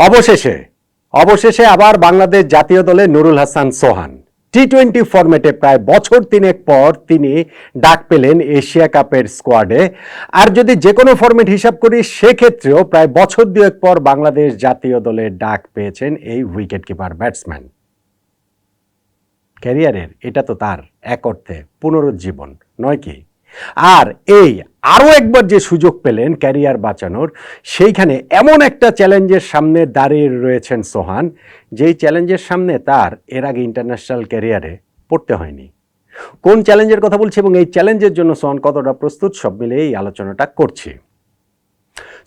অবশেষে অবশেষে আবার বাংলাদেশ জাতীয় দলে নুরুল হাসান সোহান। টি টোয়েন্টি ফরম্যাটে প্রায় বছর তিনেক পর তিনি ডাক পেলেন এশিয়া কাপের স্কোয়াডে আর যদি যে কোনো ফরম্যাট হিসাব করি, সেক্ষেত্রেও প্রায় বছর দুয়েক পর বাংলাদেশ জাতীয় দলে ডাক পেয়েছেন এই উইকেট কিপার ব্যাটসম্যান ক্যারিয়ারের এটা তো তার এক অর্থে পুনরুজ্জীবন, নয় কি? আর এই আরও একবার যে সুযোগ পেলেন ক্যারিয়ার বাঁচানোর, সেইখানে এমন একটা চ্যালেঞ্জের সামনে দাঁড়িয়ে রয়েছেন সোহান, যেই চ্যালেঞ্জের সামনে তার এর আগে ইন্টারন্যাশনাল ক্যারিয়ারে পড়তে হয়নি। কোন চ্যালেঞ্জের কথা বলছি এবং এই চ্যালেঞ্জের জন্য সোহান কতটা প্রস্তুত, সব মিলে এই আলোচনাটা করছি।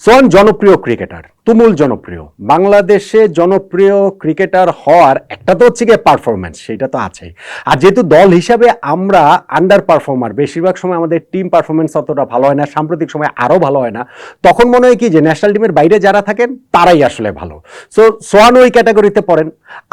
সোহান জনপ্রিয় ক্রিকেটার তুমুল জনপ্রিয়। বাংলাদেশে জনপ্রিয় ক্রিকেটার হওয়ার একটা তো হচ্ছে গিয়ে পারফরমেন্স সেটা তো আছেই। আর যেহেতু দল হিসাবে আমরা আন্ডার পারফর্মার বেশিরভাগ সময় আমাদের টিম পারফরমেন্স অতটা ভালো হয় না, সাম্প্রতিক সময় আরও ভালো হয় না, তখন মনে হয় কি যে ন্যাশনাল টিমের বাইরে যারা থাকেন, তারাই আসলে ভালো। সো সোয়ান ওই ক্যাটাগরিতে পড়েন।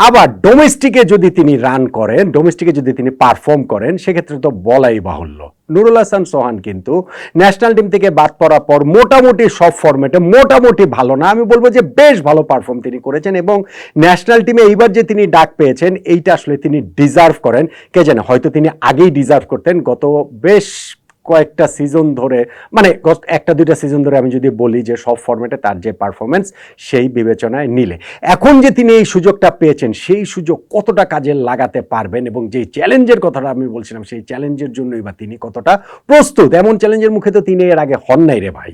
আবার ডোমেস্টিকে যদি তিনি রান করেন ডোমেস্টিকে যদি তিনি পারফর্ম করেন, সেক্ষেত্রে তো বলাই বাহুল্য। নুরুল হাসান, সোহান কিন্তু ন্যাশনাল টিম থেকে বাদ পড়ার পর মোটামুটি সব ফরম্যাটে মোটামুটি ভালো না আমি বলব যে বেশ ভালো পারফর্ম তিনি করেছেন এবং ন্যাশনাল টিমে এইবার যে তিনি ডাক পেয়েছেন, এইটা আসলে তিনি ডিজার্ভ করেন। কে জানে, হয়তো তিনি আগেই ডিজার্ভ করতেন। গত বেশ কয়েকটা সিজন ধরে মানে একটা দুইটা সিজন ধরে আমি যদি বলি যে সব ফরম্যাটে তার যে পারফরমেন্স সেই বিবেচনায় নিলে। এখন যে তিনি এই সুযোগটা পেয়েছেন, সেই সুযোগ কতটা কাজে লাগাতে পারবেন এবং যেই চ্যালেঞ্জের কথাটা আমি বলছিলাম, সেই চ্যালেঞ্জের জন্যই বা তিনি কতটা প্রস্তুত? এমন চ্যালেঞ্জের মুখে তো তিনি এর আগে হন নাই রে ভাই।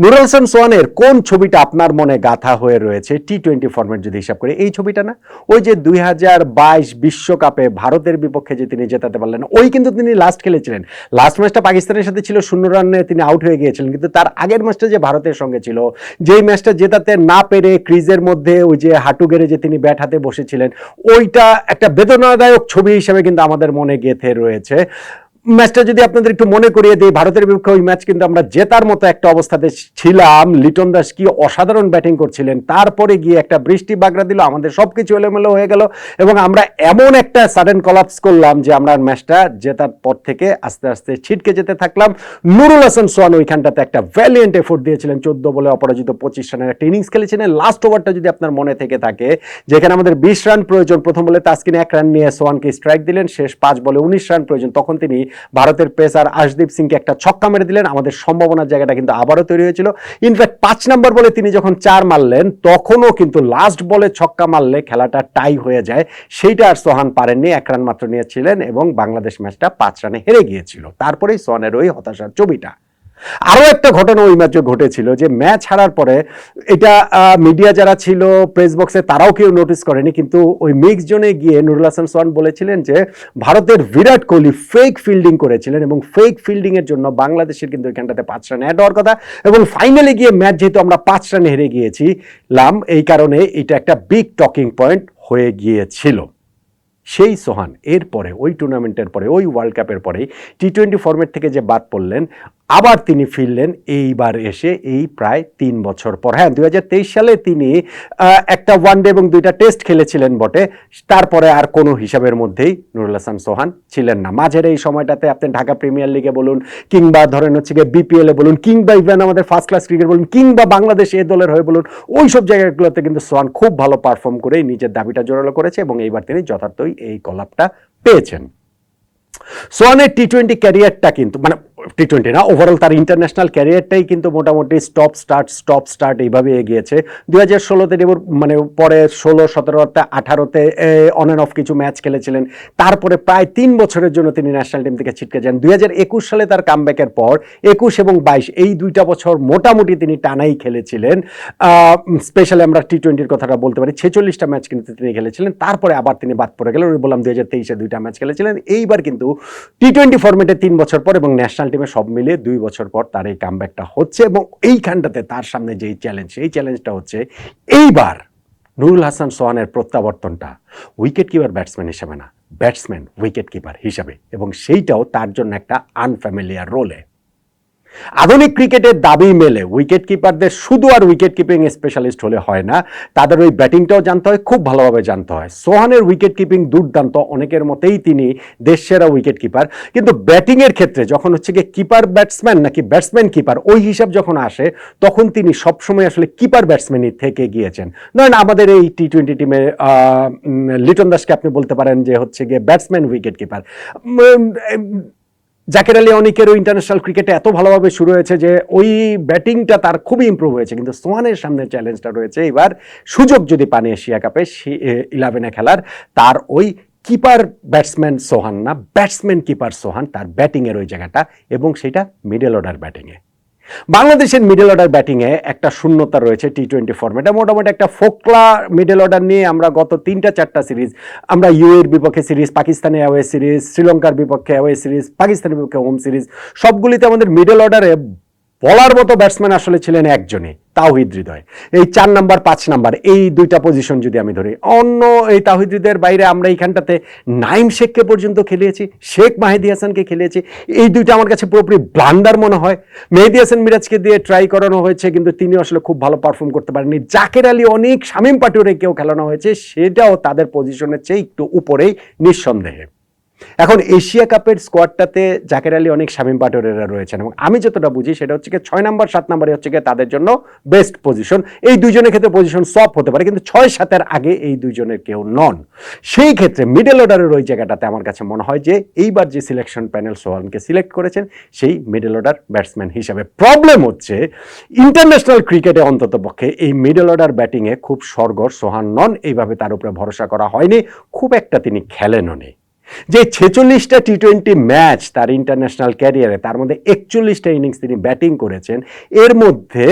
নুরুল হাসান সোহানের কোন ছবিটা আপনার মনে গাথা হয়ে রয়েছে? টি টোয়েন্টি ফরম্যাট যদি হিসাব করে, এই ছবিটা না? ওই যে দুই হাজার বাইশ বিশ্বকাপে ভারতের বিপক্ষে যে তিনি জেতাতে পারলেন, ওই কিন্তু তিনি লাস্ট খেলেছিলেন। লাস্ট ম্যাচটা পাকিস্তানের সাথে ছিল, শূন্য রানে তিনি আউট হয়ে গিয়েছিলেন। কিন্তু তার আগের ম্যাচটা যে ভারতের সঙ্গে ছিল, যেই ম্যাচটা জেতাতে না পেরে ক্রিজের মধ্যে ওই যে হাঁটু গেড়ে যে তিনি ব্যাট হাতে বসেছিলেন, ওইটা একটা বেদনাদায়ক ছবি হিসেবে কিন্তু আমাদের মনে গেঁথে রয়েছে। ম্যাচটা যদি আপনাদের একটু মনে করিয়ে দিই, ভারতের বিপক্ষে ওই ম্যাচ কিন্তু আমরা জেতার মতো একটা অবস্থাতে ছিলাম। লিটন দাস কি অসাধারণ ব্যাটিং করছিলেন। তারপরে গিয়ে একটা বৃষ্টি বাগড়া দিল, আমাদের সব কিছু এলোমেলো হয়ে গেল এবং আমরা এমন একটা সাডেন কলাপস করলাম যে আমরা ম্যাচটা জেতার পর থেকে আস্তে আস্তে ছিটকে যেতে থাকলাম। নুরুল হাসান সোয়ান ওইখানটাতে একটা ভ্যালিয়েন্ট এফোর্ট দিয়েছিলেন, চোদ্দ বলে অপরাজিত পঁচিশ রানের একটা ইনিংস খেলেছিলেন। লাস্ট ওভারটা যদি আপনার মনে থেকে থাকে, যেখানে আমাদের বিশ রান প্রয়োজন, প্রথম বলে তাসকিন এক রান নিয়ে সোয়ানকে স্ট্রাইক দিলেন, শেষ পাঁচ বলে উনিশ রান প্রয়োজন, তখন তিনি ভারতের পেসার আশদীপ সিংকে একটা ছক্কা মেরে দিলেন। আমাদের সম্ভাবনার জায়গাটা কিন্তু আবারও তৈরি হয়েছিল। ইনফ্যাক্ট পাঁচ নম্বর বলে তিনি যখন চার মারলেন, তখনও কিন্তু লাস্ট বলে ছক্কা মারলে খেলাটা টাই হয়ে যায়। সেইটা আর সোহান পারেননি, এক রান মাত্র নিয়েছিলেন এবং বাংলাদেশ ম্যাচটা পাঁচ রানে হেরে গিয়েছিল। তারপরেই সোহানের ওই হতাশার ছবিটা। আরও একটা ঘটনা ওই ম্যাচে ঘটেছিল যে ম্যাচ হারার পরে এটা মিডিয়া যারা ছিল প্রেস বক্সে তারাও কেউ নোটিস করেনি, কিন্তু ওই মিক্স জোনে গিয়ে নুরুল হাসান সোহান বলেছিলেন যে ভারতের বিরাট কোহলি ফেক ফিল্ডিং করেছিলেন এবং ফেক ফিল্ডিং এর জন্য বাংলাদেশের কিন্তু এখানটাতে পাঁচ রান অ্যাড হওয়ার কথা এবং ফাইনালে গিয়ে ম্যাচ যেহেতু আমরা পাঁচ রানে হেরে গিয়েছিলাম, এই কারণে এটা একটা বিগ টকিং পয়েন্ট হয়ে গিয়েছিল। সেই সোহান, এরপরে, ওই টুর্নামেন্টের পরে, ওই ওয়ার্ল্ড কাপের পরেই টি টোয়েন্টি ফরম্যাট থেকে যে বাদ পড়লেন আবার তিনি ফিরলেন, এইবার এসে এই প্রায় তিন বছর পর। হ্যাঁ দুই হাজার তেইশ সালে তিনি একটা ওয়ানডে এবং দুইটা টেস্ট খেলেছিলেন বটে। তারপরে আর কোনো হিসাবের মধ্যেই নুরুল হাসান সোহান ছিলেন না। মাঝের এই সময়টাতে আপনি ঢাকা প্রিমিয়ার লিগে বলুন, কিংবা ধরেন হচ্ছে গিয়ে বিপিএল বলুন, কিংবা ইভেন আমাদের ফার্স্ট ক্লাস ক্রিকেট বলুন, কিংবা বাংলাদেশ এ দলের হয়ে বলুন ওই সব জায়গাগুলোতে কিন্তু সোহান খুব ভালো পারফর্ম করে নিজের দাবিটা জোরালো করেছে এবং এইবার তিনি যথার্থই এই কলাপটা পেয়েছেন। সোয়ানের টি টোয়েন্টি ক্যারিয়ারটা কিন্তু মানে টি টোয়েন্টি না? ওভারঅল তার ইন্টারন্যাশনাল ক্যারিয়ারটাই কিন্তু মোটামুটি স্টপ স্টার্ট স্টপ স্টার্ট এইভাবে এগিয়েছে। দুই হাজার ষোলোতে ডেবুর মানে পরে ষোলো সতেরোতে আঠারোতে অন অ্যান্ড অফ কিছু ম্যাচ খেলেছিলেন। তারপরে প্রায় তিন বছরের জন্য তিনি ন্যাশনাল টিম থেকে ছিটকে যান। দুই হাজার একুশ সালে তার কামব্যাকের পর, একুশ এবং বাইশ, এই দুইটা বছর মোটামুটি তিনি টানাই খেলেছিলেন। স্পেশালি আমরা টি টোয়েন্টির কথাটা বলতে পারি। ছেচল্লিশটা ম্যাচ কিন্তু তিনি খেলেছিলেন। তারপরে আবার তিনি বাদ পড়ে গেলেন। বললাম দুই হাজার তেইশে দুইটা ম্যাচ খেলেছিলেন। এইবার কিন্তু টি টোয়েন্টি ফর্মেটে তিন বছর পর এবং ন্যাশনাল টিমে সব মিলিয়ে দুই বছর পর তার এই কামব্যাকটা হচ্ছে এবং এইখানটাতে তার সামনে যেই চ্যালেঞ্জ সেই চ্যালেঞ্জটা হচ্ছে এইবার নুরুল হাসান সোহানের প্রত্যাবর্তনটা উইকেট কিপার ব্যাটসম্যান হিসেবে না ব্যাটসম্যান উইকেট কিপার হিসাবে এবং সেইটাও তার জন্য একটা আনফ্যামিলিয়ার রোলে আধুনিক ক্রিকেটের দাবি মেলে উইকেট কিপারদের শুধু আর উইকেট কিপিং স্পেশালিস্ট হলে হয় না, তাদের ওই ব্যাটিংটাও জানতে হয়, খুব ভালোভাবে জানতে হয়। সোহানের উইকেট কিপিং দুর্দান্ত, অনেকের মতেই তিনি দেশ সেরা উইকেট কিপার কিন্তু ব্যাটিংয়ের ক্ষেত্রে যখন হচ্ছে গিয়ে কিপার ব্যাটসম্যান নাকি ব্যাটসম্যান কিপার, ওই হিসাব যখন আসে, তখন তিনি সবসময় আসলে কিপার ব্যাটসম্যানই থেকে গিয়েছেন। ধরেন আমাদের এই টি টোয়েন্টি টিমে লিটন দাসকে আপনি বলতে পারেন যে হচ্ছে গিয়ে batsman wicket keeper Jaker Ali অনিকেরও international ক্রিকেটে এত ভালোভাবে শুরু হয়েছে যে ওই ব্যাটিংটা তার খুবই ইম্প্রুভ হয়েছে। কিন্তু সোহানের সামনে চ্যালেঞ্জটা রয়েছে। এবার সুযোগ যদি পান এশিয়া কাপে ইলেভেনে খেলার, তার ওই কিপার ব্যাটসম্যান সোহান না ব্যাটসম্যান কিপার সোহান, তার ব্যাটিংয়ের ওই জায়গাটা এবং সেটা মিডল অর্ডার ব্যাটিংয়ে বাংলাদেশের মিডল অর্ডার ব্যাটিংয়ে একটা শূন্যতা রয়েছে টি টোয়েন্টি ফর্মেটে মোটামুটি একটা ফোকলা মিডল অর্ডার নিয়ে আমরা গত তিনটা চারটা সিরিজ আমরা ইউএর বিপক্ষে সিরিজ পাকিস্তানে অ্যাওয়ে সিরিজ শ্রীলঙ্কার বিপক্ষে অ্যাওয়ে সিরিজ পাকিস্তানের বিপক্ষে হোম সিরিজ সবগুলিতে আমাদের মিডল অর্ডারে বলার মতো ব্যাটসম্যান আসলে ছিলেন একজনই, তাওহিদ হৃদয়। এই চার নাম্বার, পাঁচ নাম্বার, এই দুইটা পজিশন যদি আমি ধরি, অন্য এই তাওহিদ হৃদয়ের বাইরে আমরা এইখানটাতে নাইম শেখকে পর্যন্ত খেলিয়েছি, শেখ মাহেদি হাসানকে খেলিয়েছি। এই দুইটা আমার কাছে পুরোপুরি ব্লান্ডার মনে হয়। মেহেদি হাসান মিরাজকে দিয়ে ট্রাই করানো হয়েছে, কিন্তু তিনি আসলে খুব ভালো পারফর্ম করতে পারেননি। জাকের আলী, অনেক শামীম পাটুরেকেও খেলানো হয়েছে, সেটাও তাদের পজিশনের চেয়ে একটু উপরেই, নিঃসন্দেহে। এখন এশিয়া কাপের স্কোয়াডটাতে জাকের আলী অনেক শামীম পাটোরেরা রয়েছেন এবং আমি যতটা বুঝি সেটা হচ্ছে কি ছয় নাম্বার, সাত নাম্বারে হচ্ছে কি তাদের জন্য বেস্ট পজিশন এই দুইজনের ক্ষেত্রে পজিশন সব হতে পারে, কিন্তু ছয় সাতের আগে এই দুইজনের কেউ নন। সেই ক্ষেত্রে মিডল অর্ডারের ওই জায়গাটাতে আমার কাছে মনে হয় যে এইবার যে সিলেকশন প্যানেল সোহানকে সিলেক্ট করেছেন, সেই মিডল অর্ডার ব্যাটসম্যান হিসাবে। প্রবলেম হচ্ছে ইন্টারন্যাশনাল ক্রিকেটে অন্তত পক্ষে এই মিডল অর্ডার ব্যাটিংয়ে খুব সরগর সোহান নন, এইভাবে তার উপরে ভরসা করা হয়নি, খুব একটা তিনি খেলেনও নেই যে ছেচল্লিশটা টি টোয়েন্টি ম্যাচ তার ইন্টারন্যাশনাল ক্যারিয়ারে তার মধ্যে একচল্লিশটা ইনিংস তিনি ব্যাটিং করেছেন। এর মধ্যে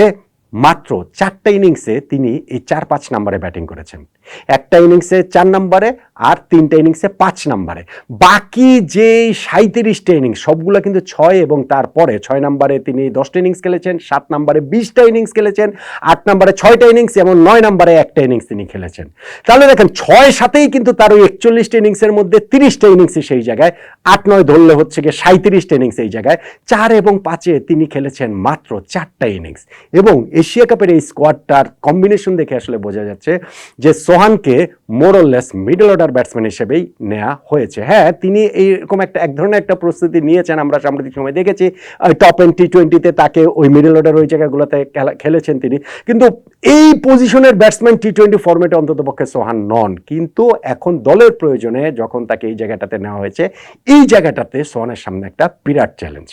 মাত্র চারটা ইনিংসে তিনি এই চার পাঁচ নম্বরে ব্যাটিং করেছেন। একটা ইনিংসে চার নাম্বারে আর তিনটা ইনিংসে পাঁচ নাম্বারে। বাকি যে সাঁত্রিশটা ইনিংস, সবগুলো কিন্তু ছয় এবং তারপরে ছয় নাম্বারে তিনি দশটা ইনিংস খেলেছেন, সাত নাম্বারে বিশটা ইনিংস খেলেছেন, আট নাম্বারে ছয়টা ইনিংস এবং নয় নাম্বারে একটা ইনিংস তিনি খেলেছেন। তাহলে দেখেন, ছয় সাতেই কিন্তু তার ওই একচল্লিশটা ইনিংসের মধ্যে তিরিশটা ইনিংসে সেই জায়গায়, আট নয় ধরলে হচ্ছে গিয়ে সাঁত্রিশটা ইনিংস এই জায়গায়, চার এবং পাঁচে তিনি খেলেছেন মাত্র চারটা ইনিংস। এবং এশিয়া কাপের এই স্কোয়াডটার কম্বিনেশন দেখে আসলে বোঝা যাচ্ছে যে সোহানকে more or less middle order batsman হিসেবেই নেওয়া হয়েছে। হ্যাঁ তিনি এইরকম একটা, এক ধরনের একটা প্রস্তুতি নিয়েছেন, আমরা সাম্প্রতিক সময় দেখেছি। টপ এন টি টোয়েন্টিতে তাকে ওই মিডল অর্ডার ওই জায়গাগুলোতে খেলেছেন তিনি। কিন্তু এই পজিশনের ব্যাটসম্যান টি টোয়েন্টি ফর্মেটে অন্তত পক্ষে সোহান নন। কিন্তু এখন দলের প্রয়োজনে যখন তাকে এই জায়গাটাতে নেওয়া হয়েছে, এই জায়গাটাতে সোহানের সামনে একটা বিরাট চ্যালেঞ্জ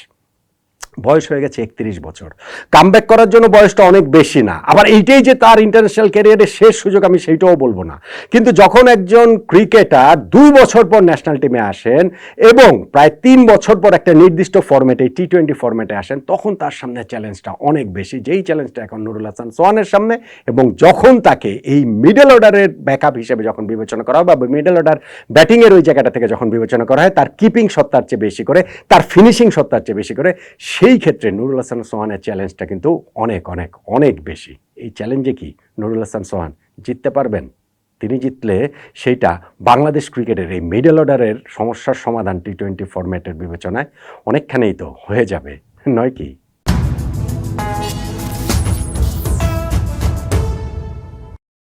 বয়স হয়ে গেছে একত্রিশ বছর। কামব্যাক করার জন্য বয়সটা অনেক বেশি না। আবার এইটাই যে তার ইন্টারন্যাশনাল ক্যারিয়ারের শেষ সুযোগ আমি সেইটাও বলব না। কিন্তু যখন একজন ক্রিকেটার দুই বছর পর ন্যাশনাল টিমে আসেন এবং প্রায় তিন বছর পর একটা নির্দিষ্ট ফর্মেটে টি টোয়েন্টি ফর্মেটে আসেন, তখন তার সামনে চ্যালেঞ্জটা অনেক বেশি। যেই চ্যালেঞ্জটা এখন নুরুল হাসান সোহানের সামনে এবং যখন তাকে এই মিডল অর্ডারের ব্যাকআপ হিসেবে যখন বিবেচনা করা হয় বা মিডল অর্ডার ব্যাটিংয়ের ওই জায়গাটা থেকে যখন বিবেচনা করা হয়, তার কিপিং সত্তার চেয়ে বেশি করে, তার ফিনিশিং সত্তার চেয়ে বেশি করে সেই ক্ষেত্রে নুরুল হাসান সোহানের চ্যালেঞ্জটা কিন্তু অনেক অনেক অনেক বেশি। এই চ্যালেঞ্জে কি নুরুল হাসান সোহান জিততে পারবেন? তিনি জিতলে সেইটা বাংলাদেশ ক্রিকেটের এই মিডল অর্ডারের সমস্যার সমাধান টি টোয়েন্টি ফরম্যাটের বিবেচনায় অনেকখানেই তো হয়ে যাবে, নয় কি?